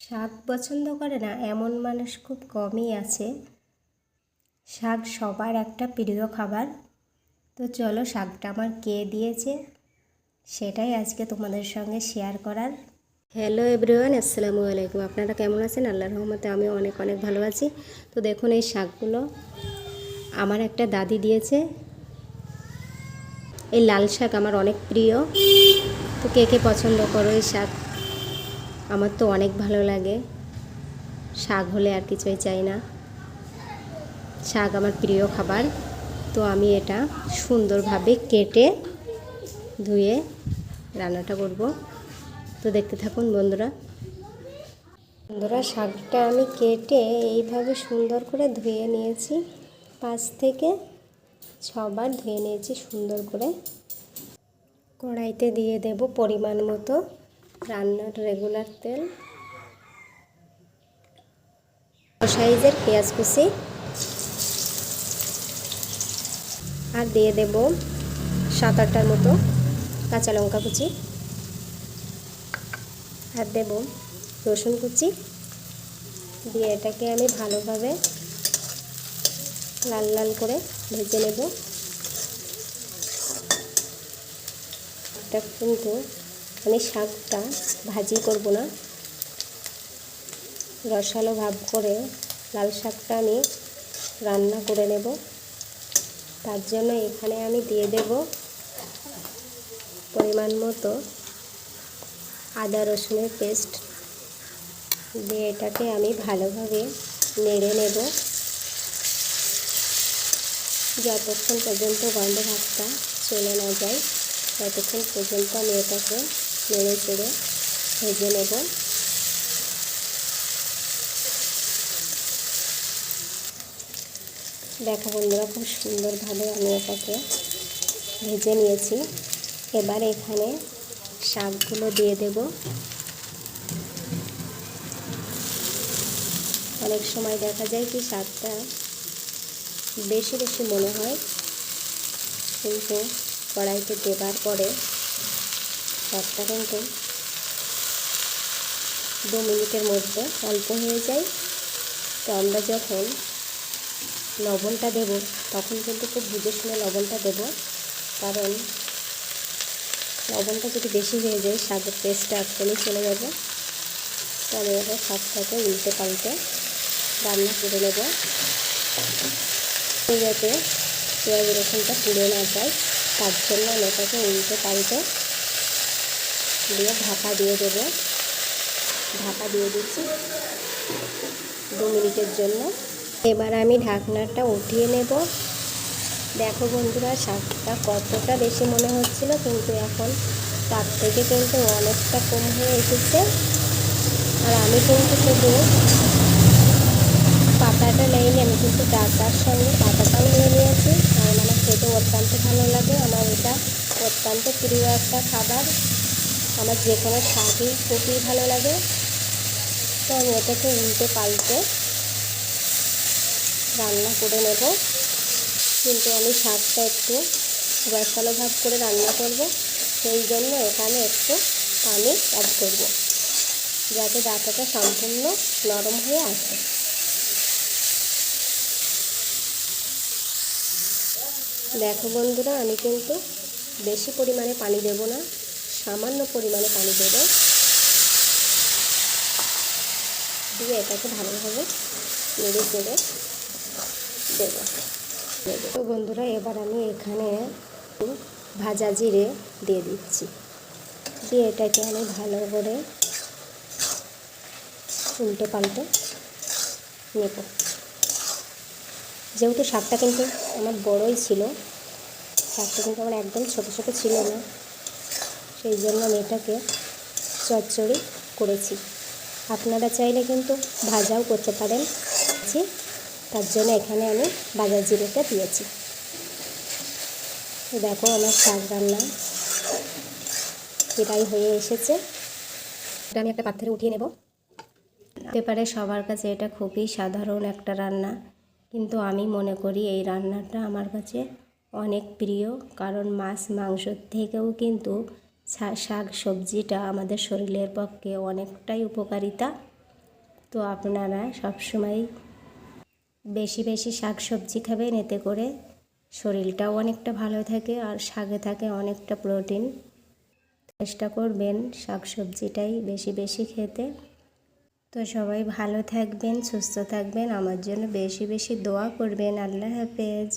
শাক পছন্দ করে না, এমন মানুষ খুব কমই আছে। শাক সবার একটা প্রিয় খাবার। তো চলো শাকটা আমার কে দিয়েছে, সেটাই আজকে তোমাদের সঙ্গে শেয়ার করার। হ্যালো এভরিওয়ান আসসালামু আলাইকুম। আপনারা কেমন আছেন? আল্লাহ রহমতে আমি অনেক অনেক ভালো আছি। তো দেখুন এই শাকগুলো আমার একটা দাদি দিয়েছে। এই লাল শাক আমার অনেক প্রিয়। তো কে কে পছন্দ করো এই শাক? আমার তো অনেক ভালো লাগে। শাক হলে আর কিছুই চাই না। শাক আমার প্রিয় খাবার। তো আমি এটা সুন্দরভাবে কেটে ধুয়ে রান্নাটা করব। তো দেখতে থাকুন বন্ধুরা। বন্ধুরা, শাকটা আমি কেটে এইভাবে সুন্দর করে ধুয়ে নিয়েছি। পাঁচ থেকে ছবার ধুয়ে নিয়েছি সুন্দর করে। কড়াইতে দিয়ে দেব পরিমাণ মতো। রান্নার রেগুলার তেল সাইজের পেঁয়াজ কুচি আর দিয়ে দেব সাত আটটার মতো কাঁচা লঙ্কা কুচি আর দেব রসুন কুচি। দিয়ে এটাকে আমি ভালোভাবে লাল লাল করে ভেজে নেব। এটা কিন্তু আমি শাকটা ভাজি করব না। রসালো ভাব করে লাল শাকটা আমি রান্না করে নেব। তার জন্য এখানে আমি দিয়ে দেব পরিমাণ মতো আদা রসুনের পেস্ট। দিয়ে এটাকে আমি ভালোভাবে নেড়ে নেব। যতক্ষণ পর্যন্ত গন্ধ ভাতটা চলে না যায়, ততক্ষণ পর্যন্ত আমি এটাকে নেড়ে চেড়ে ভেজে নেব। দেখা বন্ধুরা, খুব সুন্দরভাবে আমি এটাকে ভেজে নিয়েছি। এবার এখানে শাকগুলো দিয়ে দেব। অনেক সময় দেখা যায় কি, শাকটা বেশি বেশি মনে হয়, কিন্তু কড়াইতে দেবার পরে শাকটা কিন্তু দু মিনিটের মধ্যে অল্প হয়ে যায়। তো আমরা যখন লবণটা দেব, তখন কিন্তু খুব বুঝে শুনে লবণটা দেব। কারণ লবণটা যদি বেশি হয়ে যায় শাকের টেস্টটা একদমই চলে যাবে। তো আমি এবার শাকটাকে উল্টে পাল্টে রান্না করে নেব। যাতে পেঁয়াজ রসুনটা পুড়ে না যায়, তার জন্য আমি এটাকে উল্টে পাল্টে দিয়ে ঢাকা দিয়ে দেবো। ঢাকা দিয়ে দিচ্ছি দু মিনিটের জন্য। এবার আমি ঢাকনাটা উঠিয়ে নেব। দেখো বন্ধুরা শাকটা কতটা বেশি মনে হচ্ছিল, কিন্তু এখন তার থেকে কিন্তু অনেকটা কম হয়ে এসেছে। আর আমি কিন্তু শুধু পাতাটা নেইনি, আমি কিন্তু ডাটার সঙ্গে পাতাটাও নিয়ে নিয়েছি। কারণ আমার খেতে অত্যন্ত ভালো লাগে। আমার এটা অত্যন্ত প্রিয় একটা খাবার। আমার যে কোনো শাকই খুবই ভালো লাগে। তো আমি এটাকে উল্টে পাল্টে রান্না করে নেব। কিন্তু আমি শাকটা একটু রসালো ভাব করে রান্না করব। সেই জন্য এখানে একটু পানি অ্যাড করব। যাতে ডাটাটা সম্পূর্ণ নরম হয়ে আসে। দেখো বন্ধুরা, আমি কিন্তু বেশি পরিমাণে পানি দেব না। সামান্য পরিমাণে পানি দেব। দিয়ে এটাকে ভালোভাবে নেড়ে চেড়ে দেব। তো বন্ধুরা, এবার আমি এখানে ভাজা জিরে দিয়ে দিচ্ছি। দিয়ে এটাকে আমি ভালো করে উল্টে পাল্টে নেব। যেহেতু শাকটা কিন্তু আমার বড়ই ছিল, শাকটা কিন্তু আমার একদম ছোটো ছোটো ছিল না। সেই জন্য আমি এটাকে চচ্চড়ি করেছি। আপনারা চাইলে কিন্তু ভাজাও করতে পারেন। তার জন্য এখানে আমি বাজার জিরেটা দিয়েছি। দেখো আমার শাক রান্না প্রায় হয়ে এসেছে। এটা আমি একটা পাত্রে উঠিয়ে নেব। হতে পারে সবার কাছে এটা খুবই সাধারণ একটা রান্না, কিন্তু আমি মনে করি এই রান্নাটা আমার কাছে অনেক প্রিয়, কারণ মাছ মাংসর থেকেও কিন্তু শাক, সবজিটা আমাদের শরীরের পক্ষে অনেকটাই উপকারিতা। তো আপনারা সবসময় বেশি বেশি শাক সবজি খাবেন, এতে করে শরীরটাও অনেকটা ভালো থাকে আর শাকে থাকে অনেকটা প্রোটিন। চেষ্টা করবেন শাক সবজিটাই বেশি বেশি খেতে। তো সবাই ভালো থাকবেন, সুস্থ থাকবেন। আমার জন্য বেশি বেশি দোয়া করবেন। আল্লাহ হাফেজ।